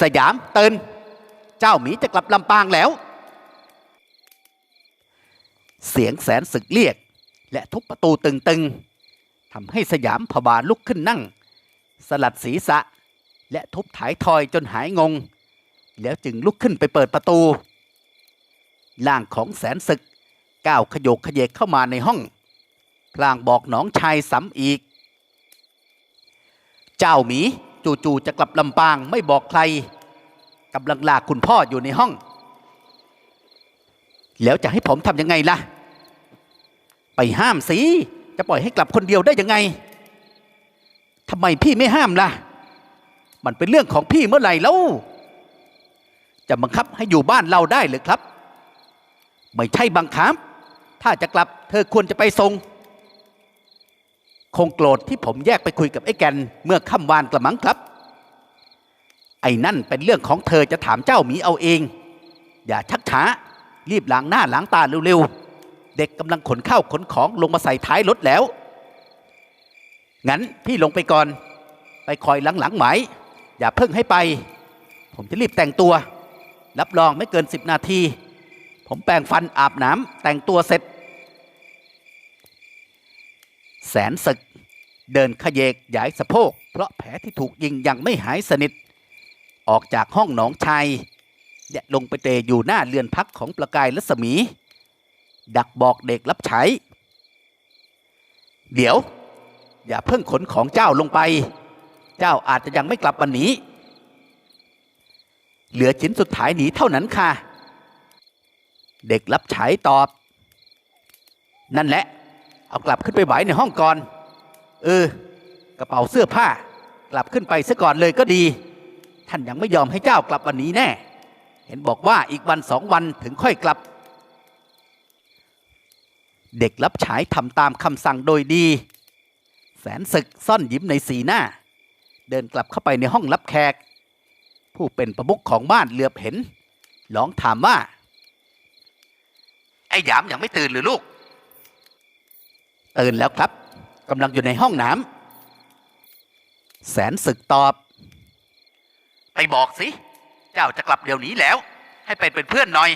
สยามเตือนเจ้าหมีจะกลับลำปางแล้ว เสียงแสนศึกเรียก และทุบประตูตึงๆทำให้สยามผวาลุกขึ้นนั่ง สลัดศีรษะ และทุบถ่ายทอยจนหายงง แล้วจึงลุกขึ้นไปเปิดประตูร่างของแสนศึกก้าวขยโยกขยเยกเข้ามาในห้อง พลางบอกน้องชายซ้ำอีก เจ้าหมี จู่ๆจะกลับลำปาง ไม่บอกใครกำลังลาคุณพ่ออยู่ในห้อง แล้วจะให้ผมทำยังไงล่ะ ไปห้ามสิจะปล่อยให้กลับคนเดียวได้ยังไงทำไมพี่ไม่ห้ามล่ะ มันเป็นเรื่องของพี่เมื่อไหร่แล้ว จะบังคับให้อยู่บ้านเราได้หรือครับ ไม่ใช่บังคับ ถ้าจะกลับเธอควรจะไปส่ง คงโกรธที่ผมแยกไปคุยกับไอ้แกนเมื่อค่ำวานกระมังครับ ไอ้นั่นเป็นเรื่องของเธอจะถามเจ้าหมีเอาเอง อย่าชักช้า รีบล้างหน้าล้างตาเร็วๆ เด็กกำลังขนข้าวขนของลงมาใส่ท้ายรถแล้ว งั้นพี่ลงไปก่อน ไปคอยหลังๆไหม อย่าเพิ่งให้ไป ผมจะรีบแต่งตัว รับรองไม่เกินสิบนาที ผมแปรงฟันอาบน้ำแต่งตัวเสร็จ แสนศึก เดินขยเยกหยายสะโพก เพราะแผลที่ถูกยิงยังไม่หายสนิท ออกจากห้องหนองชัยและลงไปเตะอยู่หน้าเรือนพักของประกายรัศมี ดักบอกเด็กรับใช้ เดี๋ยว อย่าเพิ่งขนของเจ้าลงไป เจ้าอาจจะยังไม่กลับวันนี้ เหลือชิ้นสุดท้ายหนีเท่านั้นค่ะ เด็กรับใช้ตอบ นั่นแหละ เอากลับขึ้นไปไหวในห้องก่อน เออ กระเป๋าเสื้อผ้า กลับขึ้นไปซะก่อนเลยก็ดี ท่านยังไม่ยอมให้เจ้ากลับวันนี้แน่ เห็นบอกว่าอีกวันสองวันถึงค่อยกลับ เด็กรับใช้ทำตามคำสั่งโดยดี แสนศึกซ่อนยิ้มในสีหน้า เดินกลับเข้าไปในห้องรับแขก ผู้เป็นประมุขของบ้านเหลือบเห็นร้องถามว่า ไอ้หยามยังไม่ตื่นหรือลูก ตื่นแล้วครับกำลังอยู่ในห้องน้ำแสนศึกตอบ ไปบอกสิ เจ้าจะกลับเดี๋ยวนี้แล้ว ให้ไปเป็นเพื่อนหน่อย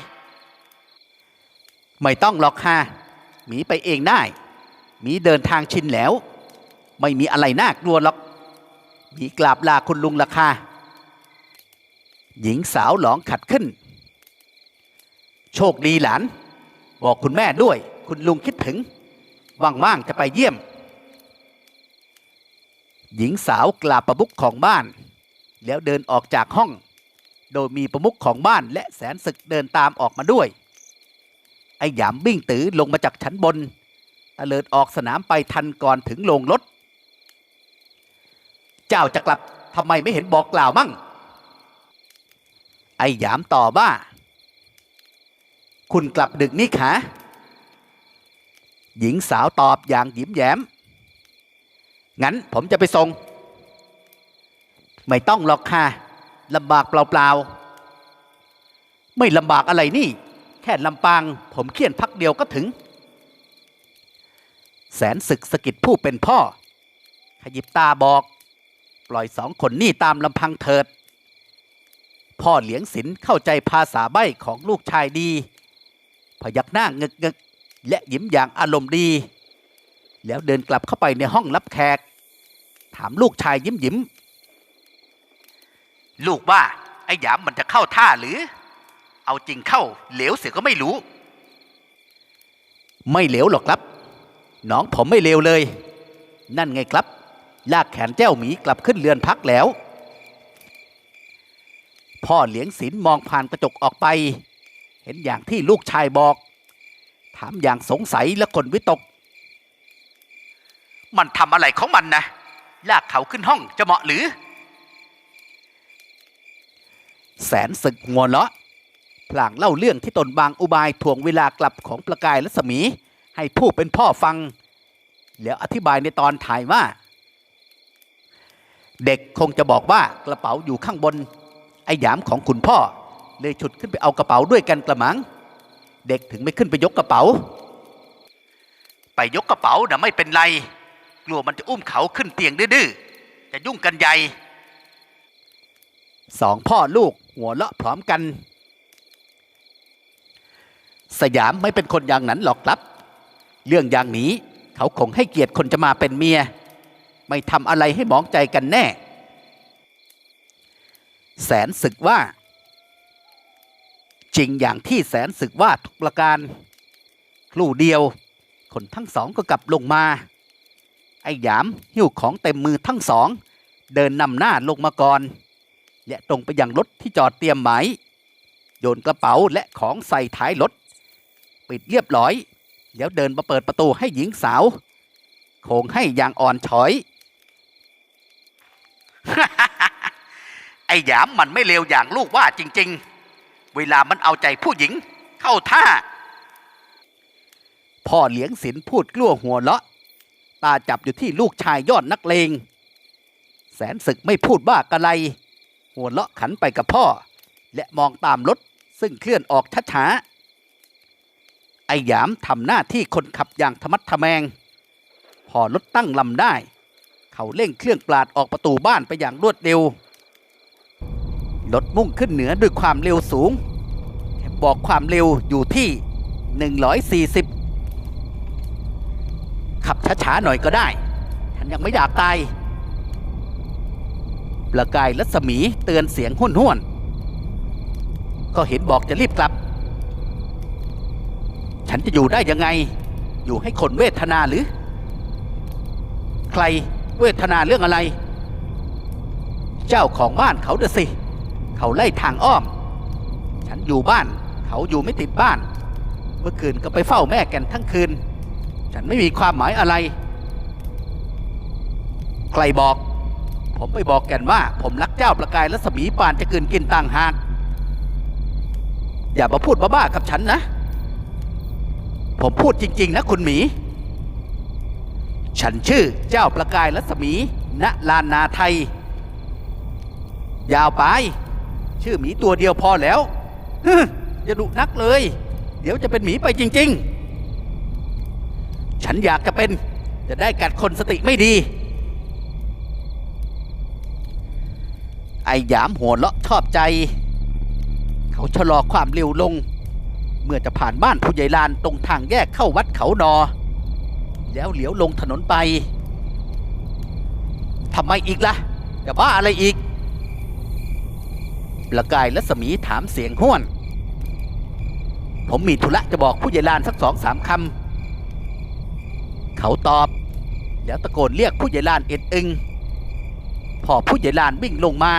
ไม่ต้องหรอกค่ะหมีไปเองได้หมีเดินทางชินแล้ว ไม่มีอะไรน่ากลัวหรอกหมีกราบลาคุณลุงละค่ะหญิงสาวหลองขัดขึ้น โชคดีหลาน บอกคุณแม่ด้วย คุณลุงคิดถึง ว่างๆจะไปเยี่ยม หญิงสาวกราบประมุขของบ้าน แล้วเดินออกจากห้อง โดยมีประมุขของบ้านและแสนศึกเดินตามออกมาด้วย ไอ้หยามบิ้งตือลงมาจากชั้นบนตะเลิดออกสนามไปทันก่อนถึงโรงรถ เจ้าจะกลับทำไมไม่เห็นบอกกล่าวมั่ง ไอ้หยามต่อว่าคุณกลับดึกนี่ขา หญิงสาวตอบอย่างยิ้มแย้ม งั้นผมจะไปส่ง ไม่ต้องหรอกค่ะลำบากเปล่าๆ ไม่ลำบากอะไรนี่ แค่ลำปาง ผมเคี่ยนพักเดียวก็ถึง แสนศึกสะกิดผู้เป็นพ่อ ขยิบตาบอก ปล่อยสองคนนี่ตามลำพังเถิด พ่อเหลียงศิลเข้าใจภาษาใบ้ของลูกชายดี พยักหน้าเงึกเงึก และยิ้มอย่างอารมณ์ดี แล้วเดินกลับเข้าไปในห้องรับแขก ถามลูกชายยิ้มยิ้ม ลูกว่าไอ้หยามมันจะเข้าท่าหรือ เอาจริงเข้าเหลวเสียก็ไม่รู้ ไม่เหลวหรอกครับ น้องผมไม่เลวเลย นั่นไงครับ ลากแขนเจ้าหมีกลับขึ้นเรือนพักแล้ว พ่อเหลียงศิลมองผ่านกระจกออกไป เห็นอย่างที่ลูกชายบอก ถามอย่างสงสัยและคนวิตก มันทำอะไรของมันนะ ลากเขาขึ้นห้องจะเหมาะหรือ แสนศึกหัวเราะพลางเล่าเรื่องที่ตนบางอุบายถ่วงเวลากลับของประกายรัศมี ให้ผู้เป็นพ่อฟัง แล้วอธิบายในตอนถ่ายว่า เด็กคงจะบอกว่ากระเป๋าอยู่ข้างบน ไอ้หยามของคุณพ่อ เลยฉุดขึ้นไปเอากระเป๋าด้วยกันกระมัง เด็กถึงไม่ขึ้นไปยกกระเป๋า ไปยกกระเป๋านะไม่เป็นไร กลัวมันจะอุ้มเขาขึ้นเตียงดื้อๆจะยุ่งกันใหญ่สองพ่อลูกหัวเราะพร้อมกัน สยามไม่เป็นคนอย่างนั้นหรอกครับ เรื่องอย่างนี้เขาคงให้เกียรติคนจะมาเป็นเมีย ไม่ทำอะไรให้หมองใจกันแน่ แสนศึกว่า จริงอย่างที่แสนศึกว่าทุกประการครู่เดียว คนทั้งสองก็กลับลงมา ไอ้หยามหิ้วของเต็มมือทั้งสอง เดินนำหน้าลงมาก่อน และตรงไปยังรถที่จอดเตรียมไว้โยนกระเป๋าและของใส่ท้ายรถ ปิดเรียบร้อย แล้วเดินมาเปิดประตูให้หญิงสาว โคงให้อย่างอ่อนช้อย ไอ้หยามมันไม่เลวอย่างลูกว่าจริง ๆ เวลามันเอาใจผู้หญิง เข้าท่า พ่อเลี้ยงศิลพูดกลัวหัวเราะ ตาจับอยู่ที่ลูกชายยอดนักเลง แสนศึกไม่พูดบ้ากะไร หัวเราะขันไปกับพ่อ และมองตามรถซึ่งเคลื่อนออกช้าๆไอ้หยามทำหน้าที่คนขับอย่างธรรมัดทะแมง พอรถตั้งลำได้ เขาเร่งเครื่องปลาดออกประตูบ้านไปอย่างรวดเร็ว รถมุ่งขึ้นเหนือด้วยความเร็วสูง บอกความเร็วอยู่ที่ 140 ขับช้าๆหน่อยก็ได้ ฉันยังไม่อยากตายประกายรัศมีเตือนเสียงห้วนห้วนก็เห็นบอกจะรีบกลับ ฉันจะอยู่ได้ยังไง อยู่ให้คนเวทนาหรือ ใครเวทนาเรื่องอะไร เจ้าของบ้านเขาเดสิ เขาไล่ทางอ้อม ฉันอยู่บ้าน เขาอยู่ไม่ติดบ้าน เมื่อคืนก็ไปเฝ้าแม่แกันทั้งคืน ฉันไม่มีความหมายอะไร ใครบอก ผมไปบอกแกนว่า ผมรักเจ้าประกายและสมีปานจะกืนกินต่างหากอย่ามาพูดบ้าๆกับฉันนะ ผมพูดจริง ๆ นะคุณหมี ฉันชื่อเจ้าประกายรัศมี ณ ลานนาไทย ยาวไป ชื่อหมีตัวเดียวพอแล้วอย่าดุนักเลย เดี๋ยวจะเป็นหมีไปจริง ๆ ฉันอยากจะเป็น จะได้กัดคนสติไม่ดี ไอ้หยามหัวเลาะชอบใจ เขาชะลอความเร็วลง เมื่อจะผ่านบ้านผู้ใหญ่ลานตรงทางแยกเข้าวัดเขานอ แล้วเหลียวลงถนนไปทำไมอีกละ่ะจะบ้าอะไรอีก ประกายและสมีถามเสียงห้วน ผมมีธุระจะบอกผู้ใหญ่ลานสักสองสามคำ เขาตอบ แล้วตะโกนเรียกผู้ใหญ่ลานเอ็ดอึง พอผู้ใหญ่ลานวิ่งลงมา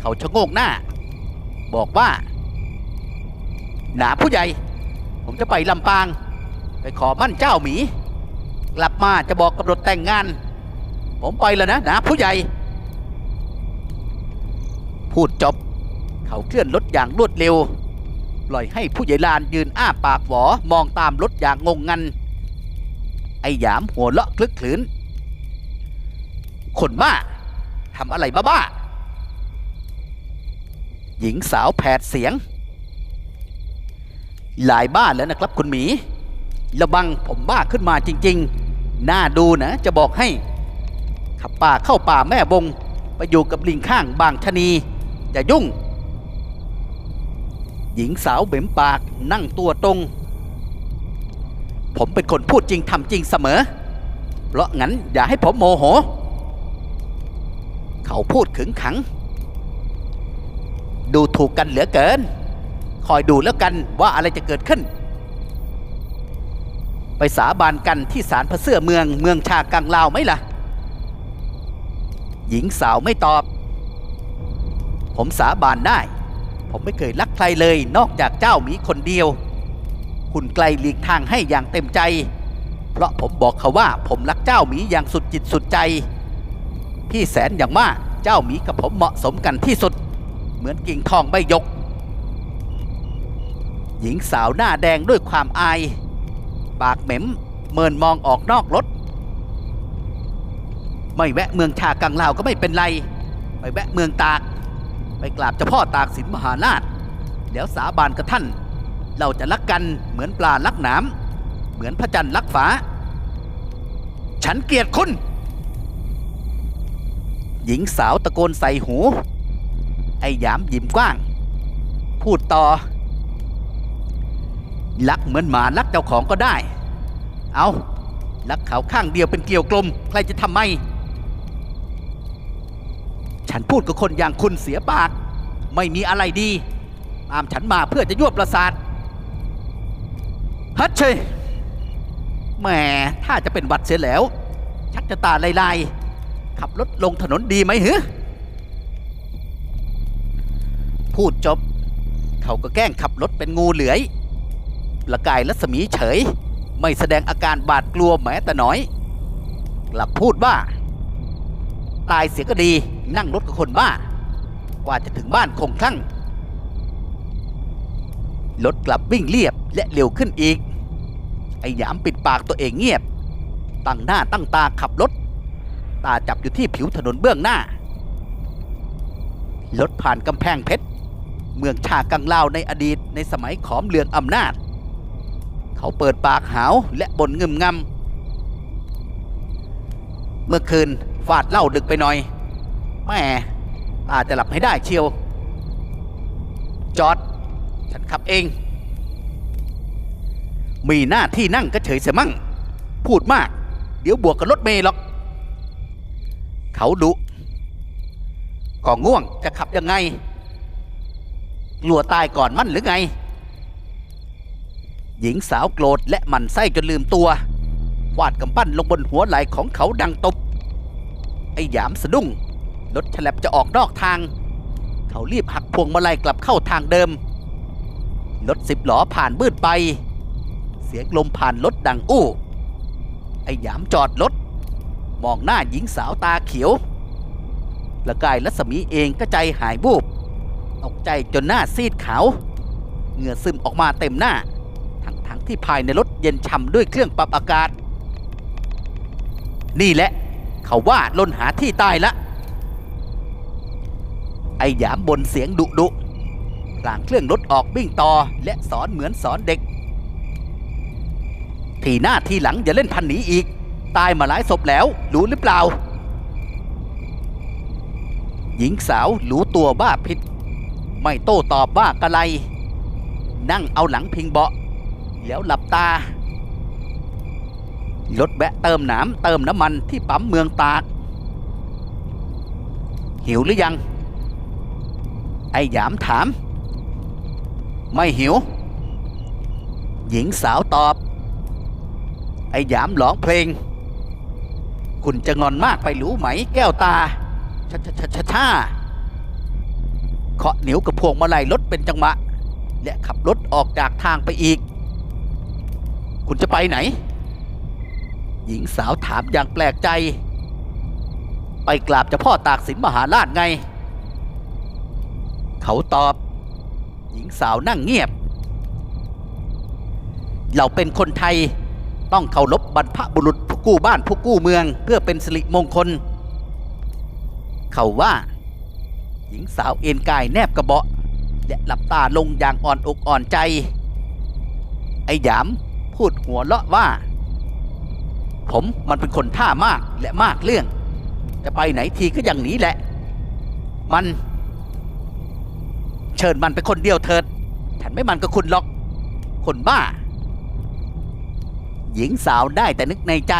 เขาชะโงกหน้า บอกว่า หนาผู้ใหญ่ ผมจะไปลำปาง ไปขอมั่นเจ้าหมี กลับมาจะบอกกำหนดแต่งงาน ผมไปแล้วนะหนาผู้ใหญ่พูดจบ เขาเคลื่อนรถอย่างรวดเร็ว ปล่อยให้ผู้ใหญ่ลานยืนอ้าปากหวอมองตามรถอย่างงงงัน ไอ้หยามหัวเลาะคลึกคลืนคนบ้าทำอะไรบ้าๆหญิงสาวแผดเสียง หลายบ้านแล้วนะครับคุณหมีระบังผมบ้าขึ้นมาจริงๆ น่าดูนะ จะบอกให้ ขับป่าเข้าป่าแม่บง ไปอยู่กับลิงข้างบางชะนี จะยุ่ง หญิงสาวเบ็มปากนั่งตัวตรง ผมเป็นคนพูดจริงทำจริงเสมอ เพราะงั้นอย่าให้ผมโมโห เขาพูดขึงขัง ดูถูกกันเหลือเกิน คอยดูแล้วกันว่าอะไรจะเกิดขึ้น ไปสาบานกันที่ศาลพระเสื้อเมืองเมืองชากังลาวไหมล่ะ หญิงสาวไม่ตอบ ผมสาบานได้ ผมไม่เคยรักใครเลยนอกจากเจ้าหมีคนเดียว คุณไกลหลีกทางให้อย่างเต็มใจ เพราะผมบอกเขาว่าผมรักเจ้าหมีอย่างสุดจิตสุดใจ พี่แสนอย่างมากเจ้าหมีกับผมเหมาะสมกันที่สุด เหมือนกิ่งทองใบยก หญิงสาวหน้าแดงด้วยความอาย ปากเหม็มเมินมองออกนอกรถ ไม่แวะเมืองชากังลาวก็ไม่เป็นไร ไปแวะเมืองตาก ไปกราบเจ้าพ่อตากสินมหาราชแล้วสาบานกับท่าน เราจะรักกันเหมือนปลารักน้ำเหมือนพระจันทร์รักฟ้า ฉันเกลียดคุณ หญิงสาวตะโกนใส่หู ไอ้หยามยิ้มกว้าง พูดต่อ รักเหมือนหมารักเจ้าของก็ได้ เอารักเขาข้างเดียวเป็นเกลียวกลม ใครจะทำไม่ ฉันพูดกับคนอย่างคุณเสียปาก ไม่มีอะไรดี ตามฉันมาเพื่อจะยั่วประสาทฮัทเชยแหมถ้าจะเป็นวัดเสียแล้ว ชักจะตาลายๆ ขับรถลงถนนดีไหมหือพูดจบ เขาก็แกล้งขับรถเป็นงูเหลือยประกายรัศมีเฉย ไม่แสดงอาการบาดกลัวแม้แต่น้อยกลับพูดว่า ตายเสียก็ดี นั่งรถกับคนบ้า กว่าจะถึงบ้านคงคลั่งรถกลับวิ่งเรียบและเร็วขึ้นอีก ไอ้หยามปิดปากตัวเองเงียบ ตั้งหน้าตั้งตาขับรถ ตาจับอยู่ที่ผิวถนนเบื้องหน้า รถผ่านกำแพงเพชร เมืองชากังลาวในอดีตในสมัยขอมเลืองอำนาจ เขาเปิดปากหาวและบ่นงึมงำเมื่อคืนฟาดเหล้าดึกไปหน่อย แม่ตาจะหลับให้ได้เชียว จอด ฉันขับเอง มีหน้าที่นั่งก็เฉยเสียมั่ง พูดมาก เดี๋ยวบวกกับรถเมล์หรอก เขาดุก็ง่วงจะขับยังไง กลัวตายก่อนมั่นหรือไง หญิงสาวโกรธและหมันไส้จนลืมตัววาดกำปั้นลงบนหัวไหล่ของเขาดังตบ ไอ้หยามสะดุ้ง รถฉลับจะออกนอกทาง เขารีบหักพวงมาลัยกลับเข้าทางเดิม รถสิบล้อผ่านบืดไป เสียงลมผ่านรถดังอู้ ไอ้หยามจอดรถ มองหน้าหญิงสาวตาเขียวประกายรัศมีเองก็ใจหายบูบตกใจจนหน้าซีดขาว เหงื่อซึมออกมาเต็มหน้า ทั้งทั้งที่ภายในรถเย็นช่ำด้วยเครื่องปรับอากาศ นี่แหละ เขาว่าลนหาที่ตายละ ไอ้หยามบนเสียงดุดุพลางเครื่องรถออกวิ่งต่อและสอนเหมือนสอนเด็ก ทีหน้าทีหลังอย่าเล่นพันหนีอีก ตายมาหลายศพแล้วรู้หรือเปล่า หญิงสาวรู้ตัวบ้าผิด ไม่โต้ตอบว่ากะไร นั่งเอาหลังพิงเบาะ แล้วหลับตารถแวะเติมน้ำเติมน้ำมันที่ปั๊มเมืองตาก หิวหรือยัง ไอ้หยามถาม ไม่หิว หญิงสาวตอบ ไอ้หยามร้องเพลง คุณจะงอนมากไปรู้ไหมแก้วตาชาชาชาชาชาเคาะนิ้วกับพวงมาลัยรถเป็นจังหวะและขับรถออกจากทางไปอีก คุณจะไปไหน หญิงสาวถามอย่างแปลกใจ ไปกราบเจ้าพ่อตากสินมหาราชไง เขาตอบ หญิงสาวนั่งเงียบ เราเป็นคนไทยต้องเคารพบรรพบุรุษผู้กู้บ้านผู้กู้เมือง เพื่อเป็นสิริมงคล เขาว่า หญิงสาวเอ็นกายแนบกระเบาะและหลับตาลงอย่างอ่อนอกอ่อนใจ ไอ้หยามพูดหัวเราะว่า ผมมันเป็นคนท่ามากและมากเรื่อง จะไปไหนทีก็อย่างนี้แหละ มัน เชิญมันไปคนเดียวเถิด ฉันไม่มันกับคุณหรอก คนบ้า หญิงสาวได้แต่นึกในใจ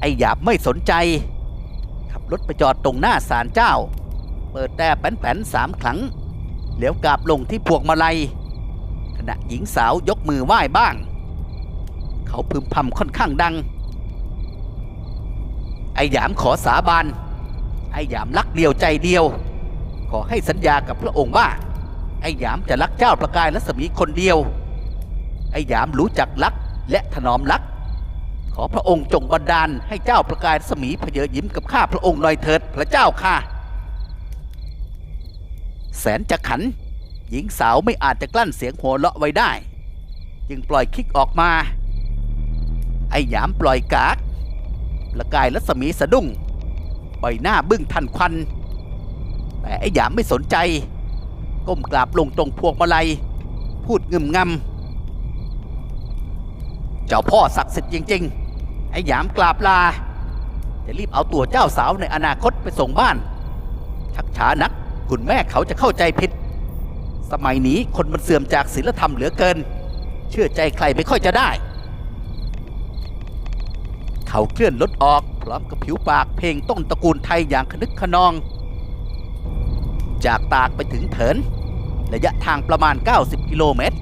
ไอ้หยาบไม่สนใจ ขับรถไปจอดตรงหน้าศาลเจ้า เปิดแต่แป้นๆสามครั้งแล้วกราบลงที่พวงมาลัย ขณะหญิงสาวยกมือไหว้บ้าง เขาพึมพำค่อนข้างดัง ไอ้หยามขอสาบานไอ้หยามรักเดียวใจเดียว ขอให้สัญญากับพระองค์ว่า ไอ้หยามจะรักเจ้าประกายรัศมีคนเดียว ไอ้หยามรู้จักรักและถนอมรัก ขอพระองค์จงบันดาลให้เจ้าประกายรัศมีเพเยอยิ้มกับข้าพระองค์หน่อยเถิดพระเจ้าค่ะ แสนจะขัน หญิงสาวไม่อาจจะกลั้นเสียงหัวเราะไว้ได้ จึงปล่อยคิกออกมา ไอ้หยามปล่อยกากประกายรัศมีสะดุ้งใบหน้าบึ้งทันควัน แต่ไอ้หยามไม่สนใจ ก้มกราบลงตรงพวงมาลัย พูดงึมงำเจ้าพ่อศักดิ์สิทธิ์จริง ๆ ไอ้หยามกราบลา จะรีบเอาตัวเจ้าสาวในอนาคตไปส่งบ้าน ชักช้านักคุณแม่เขาจะเข้าใจผิด สมัยนี้คนมันเสื่อมจากศีลธรรมเหลือเกิน เชื่อใจใครไม่ค่อยจะได้ เขาเคลื่อนรถออกพร้อมกับผิวปากเพลงต้นตระกูลไทยอย่างขนึกขนอง จากตากไปถึงเถิน ระยะทางประมาณ 90 กิโลเมตร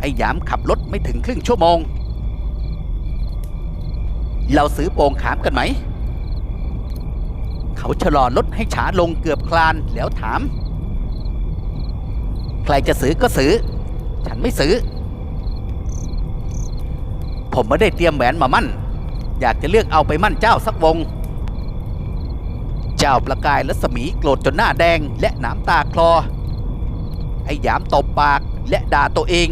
ไอ้หยามขับรถไม่ถึงครึ่งชั่วโมง เราซื้อโป่งขามกันไหม เขาชะลอรถให้ช้าลงเกือบคลานแล้วถาม ใครจะซื้อก็ซื้อ ฉันไม่ซื้อ ผมไม่ได้เตรียมแหวนมามั่น อยากจะเลือกเอาไปมั่นเจ้าสักวง เจ้าประกายรัศมีโกรธจนหน้าแดงและหน้ำตาคลอ ไอ้หยามตบปากและด่าตัวเอง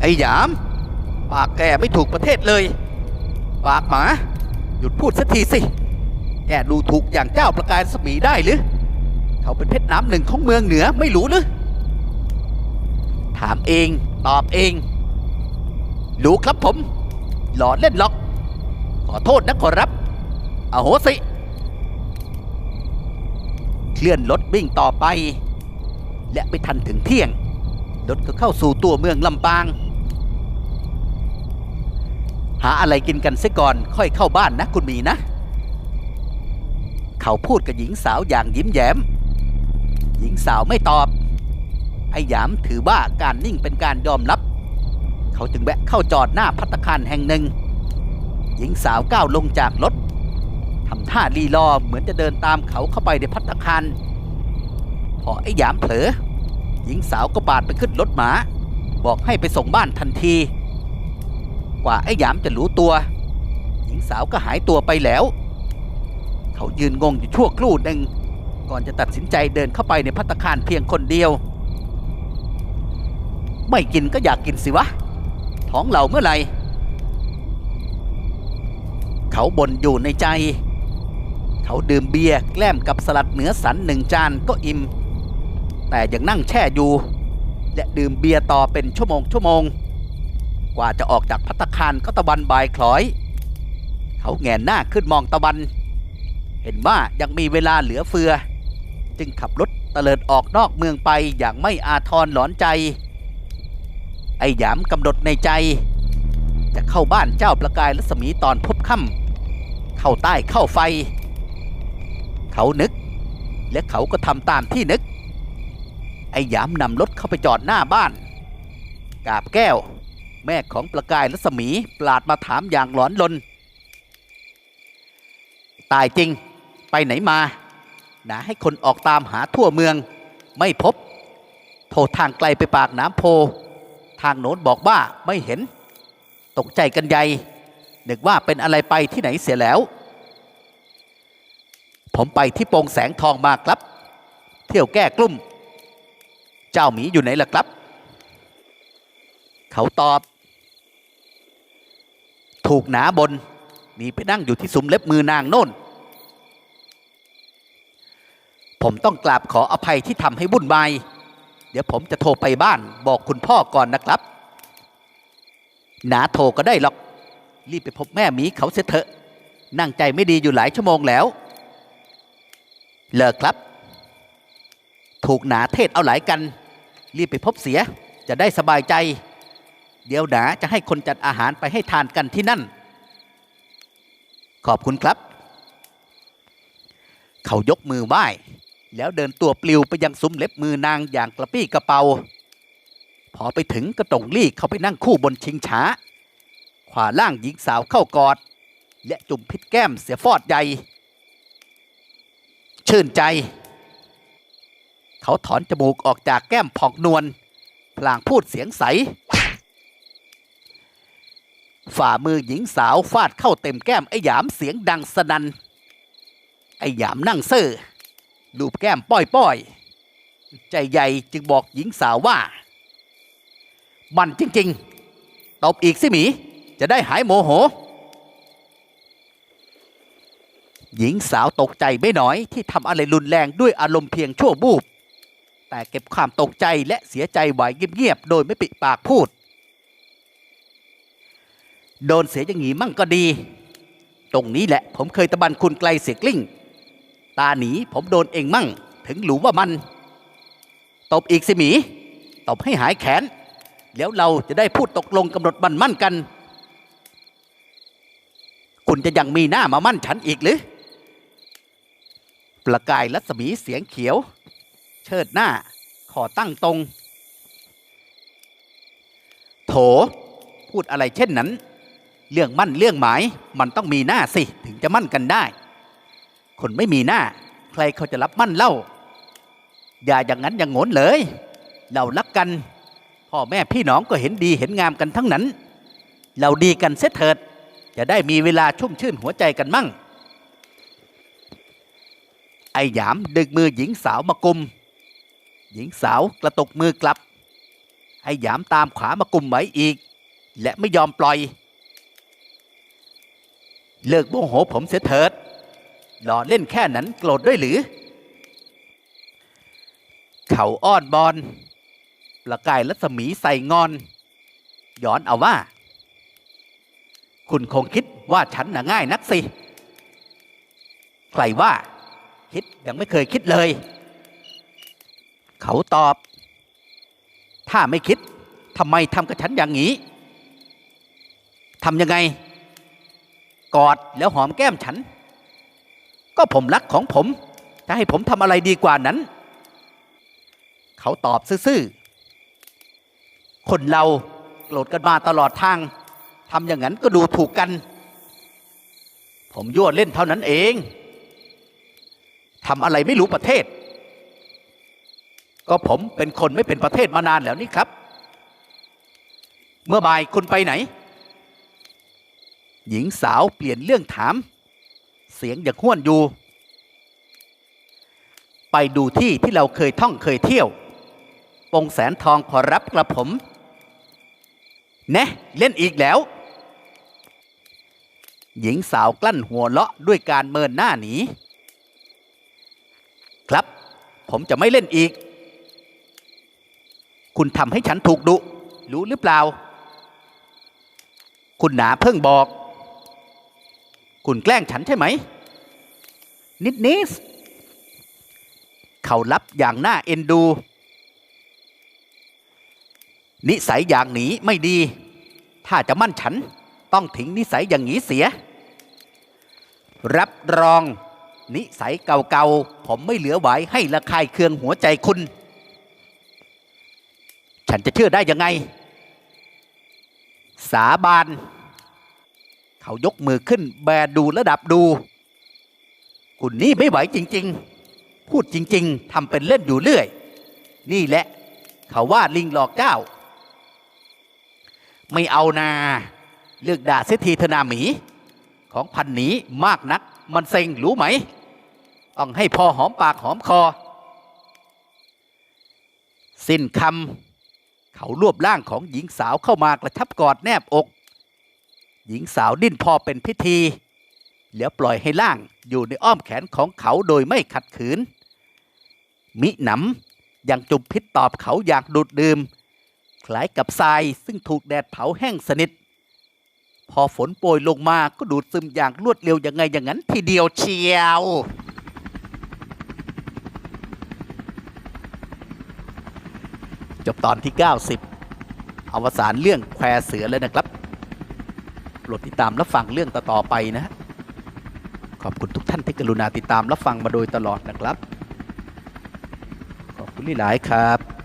ไอ้หยาม ปากแกไม่ถูกประเทศเลย ปากหมา หยุดพูดสักทีสิ แกดูถูกอย่างเจ้าประกายรัศมีได้หรือ เขาเป็นเพชรน้ำหนึ่งของเมืองเหนือไม่รู้หรือ ถามเองตอบเองรู้ครับผม หลอเล่นล็อก ขอโทษนะขอรับอโหสิ เคลื่อนรถวิ่งต่อไป และไปทันถึงเที่ยง รถก็เข้าสู่ตัวเมืองลำปาง หาอะไรกินกันเสียก่อนค่อยเข้าบ้านนะคุณมีนะ เขาพูดกับหญิงสาวอย่างยิ้มแย้ม หญิงสาวไม่ตอบไอ้หยามถือว่าการนิ่งเป็นการยอมรับ เขาจึงแวะเข้าจอดหน้าพัตตาคารแห่งหนึ่ง หญิงสาวก้าวลงจากรถ ทำท่าลีลอเหมือนจะเดินตามเขาเข้าไปในพัตตคารพอไอ้หยามเผลอหญิงสาวก็บาดไปขึ้นรถหมา บอกให้ไปส่งบ้านทันที กว่าไอ้หยามจะรู้ตัว หญิงสาวก็หายตัวไปแล้ว เขายืนงงอยู่ชั่วครู่หนึ่งก่อนจะตัดสินใจเดินเข้าไปในพัตตคารเพียงคนเดียว ไม่กินก็อยากกินสิวะ ท้องเราเมื่อไหร่ เขาบ่นอยู่ในใจ เขาดื่มเบียร์แกล้มกับสลัดเนื้อสันหนึ่งจานก็อิ่ม แต่ยังนั่งแช่อยู่ และดื่มเบียร์ต่อเป็นชั่วโมงชั่วโมง กว่าจะออกจากพัตคารก็ตะวันบ่ายคล้อย เขาแงนหน้าขึ้นมองตะวัน เห็นว่ายังมีเวลาเหลือเฟือ จึงขับรถตลิดออกนอกเมืองไปอย่างไม่อาทรหลอนใจ ไอ้หยามกำหนดในใจ จะเข้าบ้านเจ้าประกายรัศมีตอนพบค่ำเข้าใต้เข้าไฟ เขานึก และเขาก็ทำตามที่นึก ไอ้ยามนำรถเข้าไปจอดหน้าบ้าน กาบแก้ว แม่ของประกายรัศมีปลาดมาถามอย่างหลอนลน ตายจริงไปไหนมาหนาให้คนออกตามหาทั่วเมือง ไม่พบ โทรทางไกลไปปากน้ำโพ ทางโน้นบอกว่าไม่เห็น ตกใจกันใหญ่นึกว่าเป็นอะไรไปที่ไหนเสียแล้ว ผมไปที่โปงแสงทองมาครับ เที่ยวแก้กลุ่ม เจ้าหมีอยู่ไหนล่ะครับ เขาตอบ ถูกหนาบนหนีไปนั่งอยู่ที่ซุ้มเล็บมือนางโน่น ผมต้องกราบขออภัยที่ทำให้วุ่นวาย เดี๋ยวผมจะโทรไปบ้านบอกคุณพ่อก่อนนะครับ หนาโทรก็ได้หรอก รีบไปพบแม่หมีเขาเสียเถอะ นั่งใจไม่ดีอยู่หลายชั่วโมงแล้ว เลิกครับ ถูกหนาเทศเอาหลายกัน รีบไปพบเสียจะได้สบายใจ เดี๋ยวหนาจะให้คนจัดอาหารไปให้ทานกันที่นั่น ขอบคุณครับ เขายกมือไหว้แล้วเดินตัวปลิวไปยังซุ้มเล็บมือนางอย่างกระปี้กระเป๋าพอไปถึงก็ตรงลี่เข้าไปนั่งคู่บนชิงช้า ขวาล่างหญิงสาวเข้ากอด และจุ่มพิษแก้มเสียฟอดใหญ่ ชื่นใจ เขาถอนจมูกออกจากแก้มผ่องนวลพลางพูดเสียงใส ฝ่ามือหญิงสาวฟาดเข้าเต็มแก้มไอ้หยามเสียงดังสนัน่นไอ้หยามนั่งเซ่อลูบแก้มป้อยป้อยๆใจใหญ่จึงบอกหญิงสาวว่า มันจริง ๆ ตบอีกสิหมี จะได้หายโมโห หญิงสาวตกใจไม่น้อยที่ทำอะไรรุนแรงด้วยอารมณ์เพียงชั่วบูบแต่เก็บความตกใจและเสียใจไว้เงียบๆโดยไม่ปิปากพูด โดนเสียอย่างงี้มั่งก็ดี ตรงนี้แหละผมเคยตะบันคุณไกลเสียกลิ้ง ตาหนีผมโดนเองมั่ง ถึงหรูว่ามัน ตบอีกสิหมี ตบให้หายแขน แล้วเราจะได้พูดตกลงกำหนดบันมั่นกัน คุณจะยังมีหน้ามามั่นฉันอีกหรือ ประกายรัศมีเสียงเขียว เชิดหน้า ขอตั้งตรง โถ พูดอะไรเช่นนั้น เรื่องมั่นเรื่องหมายมันต้องมีหน้าสิ ถึงจะมั่นกันได้ คนไม่มีหน้า ใครเขาจะรับมั่นเล่า อย่าอย่างนั้นอย่างโงนเลย เรารักกัน พ่อแม่พี่น้องก็เห็นดีเห็นงามกันทั้งนั้น เราดีกันเสียเถิด จะได้มีเวลาชุ่มชื่นหัวใจกันมั่ง ไอ้หยามดึงมือหญิงสาวมากุม หญิงสาวกระตกมือกลับ ไอ้หยามตามขวามากุมไว้อีก และไม่ยอมปล่อย เลิกโมโหผมเสียเถิดหล่อเล่นแค่นั้นโกรธด้วยหรือ เขาอ้อนบอนประกายรัศมีใส่งอน ย้อนเอาว่า คุณคงคิดว่าฉันน่ะง่ายนักสิ ใครว่า คิดยังไม่เคยคิดเลย เขาตอบ ถ้าไม่คิดทำไมทำกับฉันอย่างนี้ทำยังไง กอดแล้วหอมแก้มฉัน ก็ผมรักของผม จะให้ผมทำอะไรดีกว่านั้น เขาตอบซื่อๆคนเราโกรธกันมาตลอดทางทำอย่างนั้นก็ดูถูกกัน ผมยั่วเล่นเท่านั้นเอง ทำอะไรไม่รู้ประเทศ ก็ผมเป็นคนไม่เป็นประเทศมานานแล้วนี่ครับ เมื่อบ่ายคุณไปไหน หญิงสาวเปลี่ยนเรื่องถาม เสียงอย่างห้วนอยู่ ไปดูที่ที่เราเคยท่องเคยเที่ยวปงแสนทองขอรับกระผม แนะเล่นอีกแล้ว หญิงสาวกลั้นหัวเราะด้วยการเมินหน้าหนี ครับ ผมจะไม่เล่นอีก คุณทำให้ฉันถูกดุรู้หรือเปล่า คุณหนาเพิ่งบอก คุณแกล้งฉันใช่ไหม นิดนิสเขารับอย่างน่าเอ็นดู นิสัยอย่างนี้ไม่ดี ถ้าจะมั่นฉันต้องทิ้งนิสัยอย่างนี้เสีย รับรอง นิสัยเก่าๆ ผมไม่เหลือไว้ให้ระคายเคืองหัวใจคุณ ฉันจะเชื่อได้ยังไง สาบาน เขายกมือขึ้นแบดูระดับดู คุณนี่ไม่ไหวจริง ๆ พูดจริง ๆทำเป็นเล่นอยู่เรื่อย นี่แหละ เขาว่าลิงหลอกเจ้า ไม่เอานา เลือกด่าเสียทีเถอะนาหมี ของพันนี้มากนัก มันเซ็งรู้ไหมต้องให้พอหอมปากหอมคอ สิ้นคำเขารวบร่างของหญิงสาวเข้ามากระชับกอดแนบอก หญิงสาวดิ้นพอเป็นพิธี แล้วปล่อยให้ล่างอยู่ในอ้อมแขนของเขาโดยไม่ขัดขืน มิหนำยังจุมพิษตอบเขาอยากดูดดื่มคล้ายกับทรายซึ่งถูกแดดเผาแห้งสนิท พอฝนโปรยลงมาก็ดูดซึมอย่างรวดเร็วยังไงอย่างนั้นทีเดียวเชียวจบตอนที่ 90 อวสานเรื่องแควเสือเลยนะครับโปรดติดตามรับฟังเรื่องต่อๆไปนะขอบคุณทุกท่านที่กรุณาติดตามรับฟังมาโดยตลอดนะครับ ขอบคุณหลายครับ